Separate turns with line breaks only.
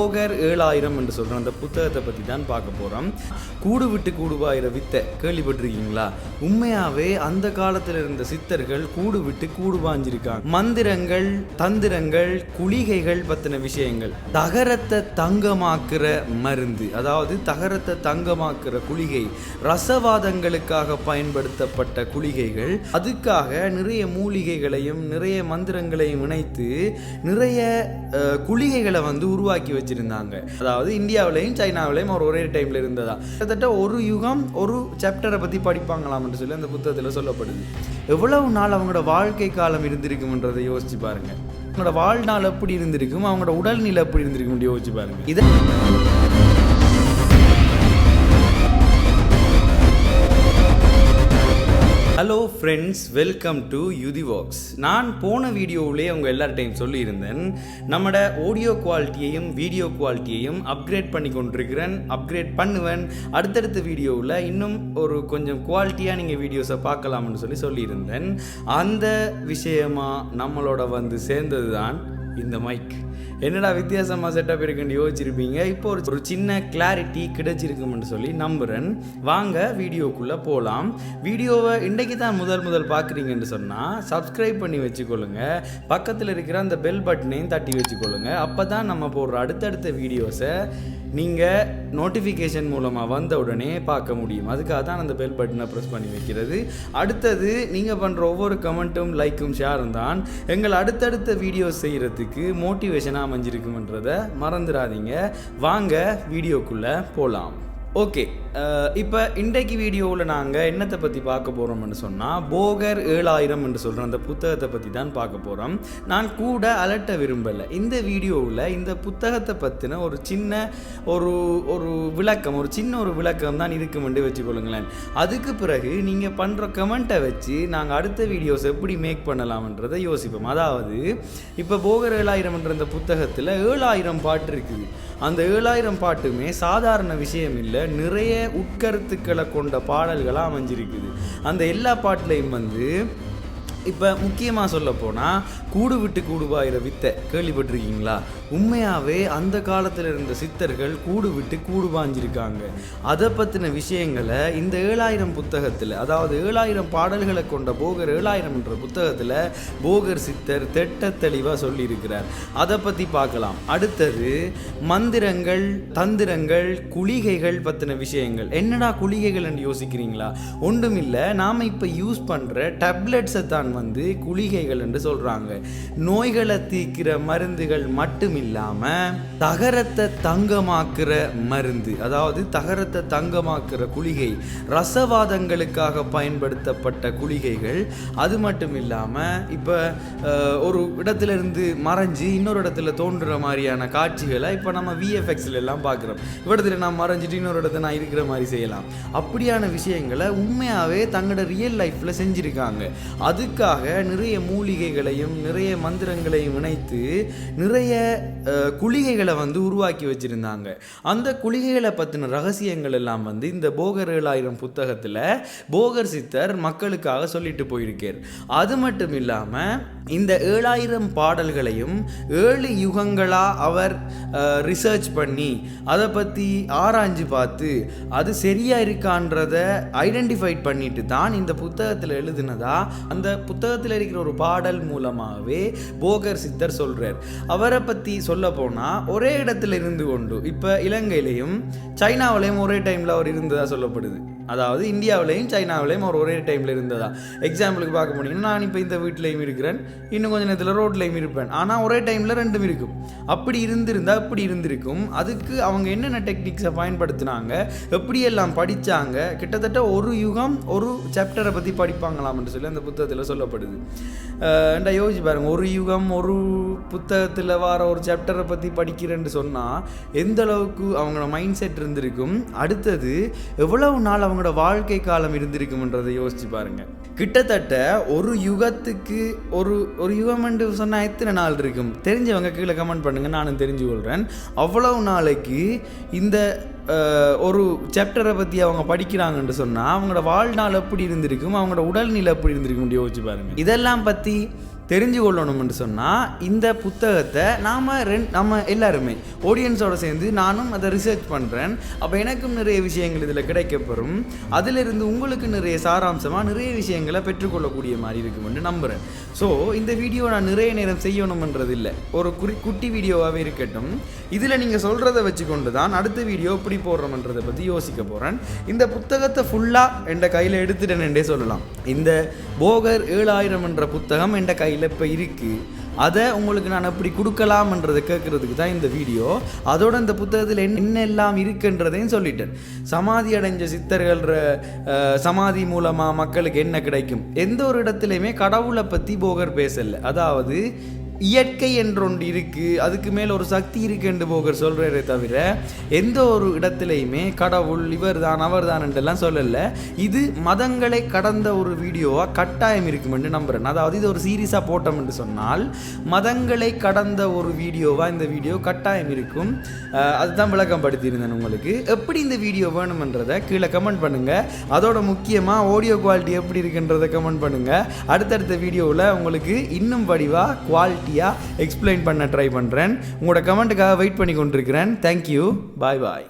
போகர் ஏழாயிரம் என்று சொல்கிற அந்த புத்தகத்தை பற்றி தான் பார்க்க போகிறோம் கூடு விட்டு கூடுவாயிர வித்தை கேள்விப்பட்டிருக்கீங்களா? உண்மையாகவே அந்த காலத்தில் இருந்த சித்தர்கள் கூடு விட்டு கூடு வாஞ்சிருக்காங்க. மந்திரங்கள் தந்திரங்கள் குளிகைகள் பற்றின விஷயங்கள். தகரத்தை தங்கமாக்குற மருந்து அதாவது தகரத்தை தங்கமாக்குற குளிகை ரசவாதங்களுக்காக பயன்படுத்தப்பட்ட குளிகைகள் அதுக்காக நிறைய மூலிகைகளையும் நிறைய மந்திரங்களையும் இணைத்து நிறைய குளிகைகளை வந்து உருவாக்கி வச்சு வச்சிருந்தாங்க. அதாவது இந்தியாவிலையும் சைனாவிலையும் அவர் ஒரே டைம்ல இருந்ததா. கிட்டத்தட்ட ஒரு யுகம் ஒரு சாப்டரை பத்தி படிப்பாங்களாம்னு சொல்லி அந்த புத்தகத்தில் சொல்லப்படுது. எவ்வளவு நாள் அவங்களோட வாழ்க்கை காலம் இருந்திருக்கும்ன்றதை யோசிச்சு பாருங்க. அவங்களோட வாழ்நாள் எப்படி இருந்திருக்கும்? அவங்களோட உடல்நிலை எப்படி இருந்திருக்கும் யோசிச்சு பாருங்க. இதை ஹலோ ஃப்ரெண்ட்ஸ் வெல்கம் டு யுதிவாக்ஸ் நான் போன வீடியோவிலே அவங்க எல்லார்ட்டையும் சொல்லியிருந்தேன் நம்மட ஆடியோ குவாலிட்டியையும் வீடியோ குவாலிட்டியையும் அப்கிரேட் பண்ணி கொண்டிருக்கிறேன் அப்கிரேட் பண்ணுவேன். அடுத்தடுத்த வீடியோவில் இன்னும் ஒரு கொஞ்சம் குவாலிட்டியாக நீங்கள் வீடியோஸை பார்க்கலாம்னு சொல்லி சொல்லியிருந்தேன். அந்த விஷயமா நம்மளோட வந்து சேர்ந்தது தான் இந்த மைக் என்னடா வித்தியாசமாக செட்டப் இருக்குன்னு யோசிச்சிருப்பீங்க? இப்போ ஒரு ஒரு சின்ன கிளாரிட்டி கிடைச்சிருக்கும்னு சொல்லி நம்புகிறேன் வாங்க வீடியோக்குள்ளே போகலாம் வீடியோவை இன்றைக்கு தான் முதல் முதல் பார்க்குறீங்கன்னு சொன்னால் சப்ஸ்கிரைப் பண்ணி வச்சுக்கொள்ளுங்க. பக்கத்தில் இருக்கிற அந்த பெல் பட்டனையும் தட்டி வச்சுக்கொள்ளுங்க. அப்போ தான் நம்ம போடுற அடுத்தடுத்த வீடியோஸை நீங்கள் நோட்டிஃபிகேஷன் மூலமாக வந்த உடனே பார்க்க முடியும். அதுக்காக தான் அந்த பெல் பட்டனை ப்ரெஸ் பண்ணி வைக்கிறது. அடுத்தது நீங்கள் பண்ணுற ஒவ்வொரு கமெண்ட்டும் லைக்கும் ஷேரும் தான். எங்கள் அடுத்தடுத்த வீடியோஸ் செய்கிறது செய்கிறதுக்கு மோட்டிவேஷனாக அமைஞ்சிருக்குன்றதை மறந்துடாதீங்க. வாங்க வீடியோக்குள்ளே போகலாம் ஓகே uh, இப்போ இன்றைக்கு வீடியோவில் நாங்கள் என்னத்தை பற்றி பார்க்க போகிறோம்னு சொன்னால் போகர் ஏழாயிரம் என்று சொல்கிற அந்த புத்தகத்தை பற்றி தான் பார்க்க போகிறோம் நான் கூட அலட்ட விரும்பலை. இந்த வீடியோவில் இந்த புத்தகத்தை பற்றின ஒரு சின்ன ஒரு ஒரு விளக்கம் ஒரு சின்ன ஒரு விளக்கம் தான் இருக்குமென்று வச்சுக்கொள்ளுங்களேன். அதுக்கு பிறகு நீங்கள் பண்ணுற கமெண்ட்டை வச்சு நாங்கள் அடுத்த வீடியோஸ் எப்படி மேக் பண்ணலாம்ன்றதை யோசிப்போம். அதாவது இப்போ போகர் ஏழாயிரம்ன்ற அந்த புத்தகத்தில் ஏழாயிரம் பாட்டு இருக்குது. அந்த ஏழாயிரம் பாட்டுமே சாதாரண விஷயம் இல்லை. நிறைய உட்கருத்துக்களை கொண்ட பாடல்களாக அமைஞ்சிருக்குது. அந்த எல்லா பாட்டிலையும் வந்து இப்போ முக்கியமாக சொல்ல போனால் கூடு விட்டு கூடுவாயிர வித்தை கேள்விப்பட்டிருக்கீங்களா? உண்மையாகவே அந்த காலத்தில் இருந்த சித்தர்கள் கூடு விட்டு கூடு வாஞ்சிருக்காங்க. அதை பற்றின விஷயங்களை இந்த ஏழாயிரம் புத்தகத்தில் அதாவது ஏழாயிரம் பாடல்களை கொண்ட போகர் ஏழாயிரம் என்ற புத்தகத்தில் போகர் சித்தர் திட்ட தெளிவாக சொல்லியிருக்கிறார். அதை பற்றி பார்க்கலாம் அடுத்தது மந்திரங்கள் தந்திரங்கள் குளிகைகள் பற்றின விஷயங்கள். என்னடா குளிகைகள் யோசிக்கிறீங்களா? ஒன்றும் இல்லை நாம் இப்போ யூஸ் பண்ணுற டேப்லெட்ஸை தான் வந்து குளிகைகள் என்று சொல்கிறாங்க நோய்களை தீர்க்கிற மருந்துகள் மட்டும் இல்லாமல் தகரத்தை தங்கமாக்குற மருந்து அதாவது தகரத்தை தங்கமாக்குற குளிகை ரசவாதங்களுக்காக பயன்படுத்தப்பட்ட குளிகைகள் அது மட்டும் இல்லாமல் இப்போ ஒரு இடத்துல இருந்து மறைஞ்சு இன்னொரு இடத்துல தோன்றுற மாதிரியான காட்சிகளை இப்போ நம்ம விஎஃப்எக்ஸில் எல்லாம் பார்க்குறோம். இடத்துல நான் மறைஞ்சிட்டு இன்னொரு இடத்துல நான் இருக்கிற மாதிரி செய்யலாம். அப்படியான விஷயங்களை உண்மையாகவே தங்களோட ரியல் லைஃப்பில் செஞ்சுருக்காங்க. அதுக்கு அதுக்காக நிறைய மூலிகைகளையும் நிறைய மந்திரங்களையும் இணைத்து நிறைய குளிகைகளை வந்து உருவாக்கி வச்சுருந்தாங்க. அந்த குளிகைகளை பற்றின ரகசியங்கள் எல்லாம் வந்து இந்த போகர் ஏழாயிரம் புத்தகத்தில் போகர் சித்தர் மக்களுக்காக சொல்லிட்டு போயிருக்கார். அது மட்டும் இல்லாமல் இந்த ஏழாயிரம் பாடல்களையும் ஏழு யுகங்களாக அவர் ரிசர்ச் பண்ணி அதை பற்றி ஆராய்ஞ்சு பார்த்து அது சரியாக இருக்கான்றத ஐடென்டிஃபைட் பண்ணிட்டு தான் இந்த புத்தகத்தில் எழுதுனதா அந்த புத்தகத்தில் இருக்கிற ஒரு பாடல் மூலமாகவே போகர் சித்தர் சொல்கிறார் அவரை பற்றி சொல்ல போனால் ஒரே இடத்துல இருந்து கொண்டு இப்போ இலங்கையிலையும் சைனாவிலையும் ஒரே டைமில் அவர் இருந்ததாக சொல்லப்படுது. அதாவது இந்தியாவிலையும் சைனாவிலையும் அவர் ஒரே டைமில் இருந்ததா? எக்ஸாம்பிளுக்கு பார்க்க போனீங்கன்னா நான் இப்போ இந்த வீட்லேயும் இருக்கிறேன். இன்னும் கொஞ்சம் நேரத்தில் ரோட்லேயும் இருப்பேன். ஆனால் ஒரே டைமில் ரெண்டும் இருக்கும். அப்படி இருந்திருந்தால் அப்படி இருந்திருக்கும். அதுக்கு அவங்க என்னென்ன டெக்னிக்ஸை பயன்படுத்தினாங்க? எப்படியெல்லாம் படித்தாங்க கிட்டத்தட்ட ஒரு யுகம் ஒரு சாப்டரை பற்றி படிப்பாங்களாம்னு சொல்லி அந்த புத்தகத்தில் சொல்லப்படுது. ஏன்டா யோசிச்சு பாருங்க. ஒரு யுகம் ஒரு புத்தகத்தில் வர ஒரு சாப்டரை பற்றி படிக்கிறேன்னு சொன்னால் எந்த அளவுக்கு அவங்களோட மைண்ட் செட் இருந்திருக்கும்? அடுத்தது எவ்வளவு நாள் அவங்க அவங்களோட வாழ்க்கை காலம் இருந்திருக்கும்ன்றதை யோசிச்சு பாருங்க. கிட்டத்தட்ட ஒரு யுகத்துக்கு ஒரு ஒரு யுகம் என்று சொன்னால் எத்தனை நாள் இருக்கும்? தெரிஞ்சவங்க கீழே கமெண்ட் பண்ணுங்க நானும் தெரிஞ்சு கொள்கிறேன் அவ்வளவு நாளைக்கு இந்த ஒரு சாப்டரை பற்றி அவங்க படிக்கிறாங்கன்னு சொன்னால் அவங்களோட வாழ்நாள் எப்படி இருந்திருக்கும்? அவங்களோட உடல்நிலை எப்படி இருந்திருக்கும் யோசிச்சு பாருங்க. இதெல்லாம் பற்றி தெரிஞ்சு கொள்ளணும்னு சொன்னால் இந்த புத்தகத்தை நாம் ரெண் நம்ம எல்லாருமே ஆடியன்ஸோட சேர்ந்து நானும் அதை ரிசர்ச் பண்ணுறேன் அப்போ எனக்கும் நிறைய விஷயங்கள் இதில் கிடைக்கப்பெறும். அதிலிருந்து உங்களுக்கு நிறைய சாராம்சமாக நிறைய விஷயங்களை பெற்றுக்கொள்ளக்கூடிய மாதிரி இருக்கும்னு நம்புகிறேன் ஸோ இந்த வீடியோ நான் நிறைய நேரம் செய்யணுமன்றது இல்லை ஒரு குறி குட்டி வீடியோவாகவே இருக்கட்டும். இதில் நீங்கள் சொல்கிறத வச்சுக்கொண்டு தான் அடுத்த வீடியோ எப்படி போடுறோம்ன்றதை பற்றி யோசிக்க போகிறேன் இந்த புத்தகத்தை ஃபுல்லாக என் கையில் எடுத்துட்டேன்ன்றே சொல்லலாம். இந்த போகர் ஏழாயிரம் என்ற புத்தகம் என் கையில் இப்போ இருக்குது அதை உங்களுக்கு நான் எப்படி கொடுக்கலாம்ன்றதை கேட்குறதுக்கு தான் இந்த வீடியோ. அதோட இந்த புத்தகத்தில் என்ன எல்லாம் இருக்குன்றதையும் சொல்லிட்டேன். சமாதி அடைஞ்ச சித்தர்கள்ற சமாதி மூலமாக மக்களுக்கு என்ன கிடைக்கும்? எந்த ஒரு இடத்துலையுமே கடவுளை பற்றி போகர் பேசலை. அதாவது இயற்கை என்றொன்று இருக்குது அதுக்கு மேலே ஒரு சக்தி இருக்குன்னு போகர் சொல்கிறதே தவிர எந்த ஒரு இடத்துலையுமே கடவுள் இவர் தான் அவர் தான் சொல்லலை. இது மதங்களை கடந்த ஒரு வீடியோவாக கட்டாயம் இருக்குமென்று நம்புகிறேன் அதாவது இது ஒரு சீரியஸாக போட்டோம் என்று சொன்னால் மதங்களை கடந்த ஒரு வீடியோவாக இந்த வீடியோ கட்டாயம் இருக்கும். அதுதான் விளக்கம் படுத்தியிருந்தேன் உங்களுக்கு. எப்படி இந்த வீடியோ வேணுமன்றதை கீழே கமெண்ட் பண்ணுங்கள் அதோட முக்கியமாக ஆடியோ குவாலிட்டி எப்படி இருக்குன்றதை கமெண்ட் பண்ணுங்கள் அடுத்தடுத்த வீடியோவில் உங்களுக்கு இன்னும் வடிவாக குவாலிட்டி குவாலிட்டியாக எக்ஸ்பிளைன் பண்ண ட்ரை பண்ணுறேன் உங்களோட கமெண்ட்டுக்காக வெயிட் பண்ணி கொண்டிருக்கிறேன். தேங்க்யூ பாய் பாய்